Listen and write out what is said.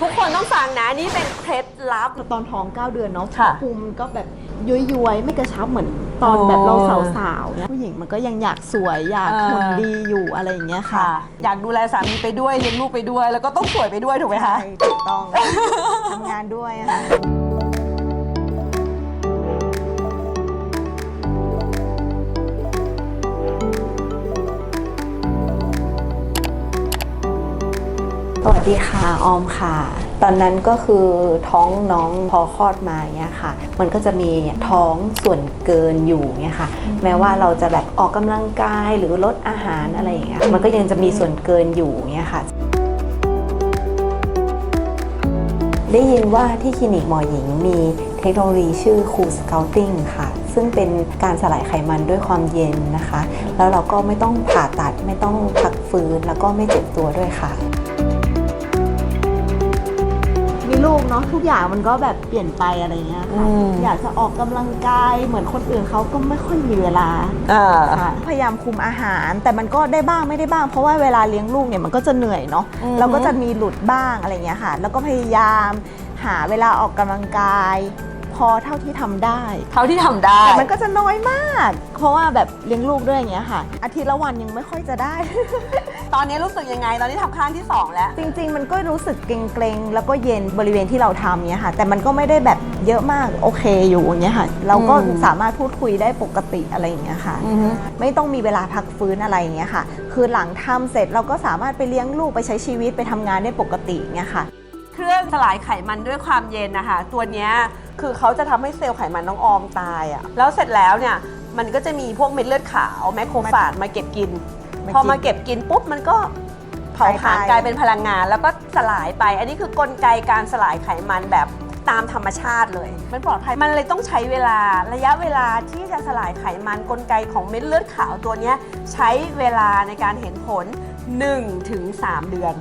ทุกคนต้องฟังนะนี่เป็นเคล็ดลับ ตอนท้อง 9 เดือนเนาะค่ะภูมิมันก็แบบย้อยๆไม่กระชับเหมือนตอนแบบเราสาวๆเนี่ยผู้หญิงมันก็ยังอยากสวยอยากเออ หุ่นดีอยู่อะไรอย่างเงี้ยค่ะค่ะ อยากดูแลสามีไปด้วยเลี้ยงลูกไปด้วย แล้วก็ต้องสวยไปด้วยถูกไหมคะ ใช่ถูกต้อง ทำงานด้วยอะค่ะ สวัสดีค่ะ ออมค่ะ ตอนนั้นก็คือท้องน้องพอคลอดมาเนี่ยค่ะ มันก็จะมีท้องส่วนเกินอยู่เนี่ยค่ะ แม้ว่าเราจะแบบออกกำลังกายหรือลดอาหารอะไรอย่างเงี้ย มันก็ยังจะมีส่วนเกินอยู่เนี่ยค่ะ ได้ยินว่าที่คลินิกหมอหญิงมีเทคโนโลยีชื่อคูสเกลติ้งค่ะ ซึ่งเป็นการสลายไขมันด้วยความเย็นนะคะ แล้วเราก็ไม่ต้องผ่าตัดไม่ต้องพักฟื้นแล้วก็ไม่เจ็บตัวด้วยค่ะ ทุกอย่างมันก็แบบเปลี่ยนไปอะไรเงี้ยค่ะอืม อยากจะออกกำลังกายเหมือนคนอื่นเขาก็ไม่ค่อยมีเวลา อ่า ค่ะพยายามคุมอาหารแต่มันก็ได้บ้างไม่ได้บ้าง เพราะว่าเวลาเลี้ยงลูกเนี่ยมันก็จะเหนื่อยเนาะอือฮึ เราก็จะมีหลุดบ้างอะไรเงี้ยค่ะ แล้วก็พยายามหาเวลาออกกำลังกาย พอเท่าที่ทำได้ เท่าที่ทำได้ แต่มันก็จะน้อยมาก เพราะว่าแบบเลี้ยงลูกด้วยอย่างเงี้ยค่ะ อาทิตย์ละวันยังไม่ค่อยจะได้ ตอนนี้รู้สึกยังไง ตอนนี้ทำข้างที่สองแล้ว จริง ๆ มันก็รู้สึกเกรงๆ แล้วก็เย็นบริเวณที่เราทำเนี่ยค่ะ แต่มันก็ไม่ได้แบบเยอะมากโอเคอยู่อย่างเงี้ยค่ะ เราก็อืมสามารถพูดคุยได้ปกติอะไรอย่างเงี้ยค่ะอือฮึไม่ต้องมีเวลาพักฟื้นอะไรอย่างเงี้ยค่ะ คือหลังทำเสร็จเราก็สามารถไปเลี้ยงลูกไปใช้ชีวิตไปทำงานได้ปกติเงี้ยค่ะเครื่องสลายไขมันด้วยความเย็นนะคะ ตัวเนี้ยคือเขาจะทำให้เซลล์ไขมันน้องออมตายอะ่ะแล้วเสร็จแล้วเนี่ยมันก็จะมีพวกเม็ดเลือดขาวแมคโครฟาจมาเก็บกินมา พอกินมาเก็บกินปุ๊บมันก็เผาผลาญไปๆกลายเป็นพลังงาน แล้วก็สลายไป อันนี้คือกลไกการสลายไขมันแบบตามธรรมชาติเลย มันปลอดภัย มันเลยต้องใช้เวลาระยะเวลาที่จะสลายไขมันกลไกของเม็ดเลือดขาวตัวเนี้ยใช้เวลาในการเห็นผล 1-3 เดือน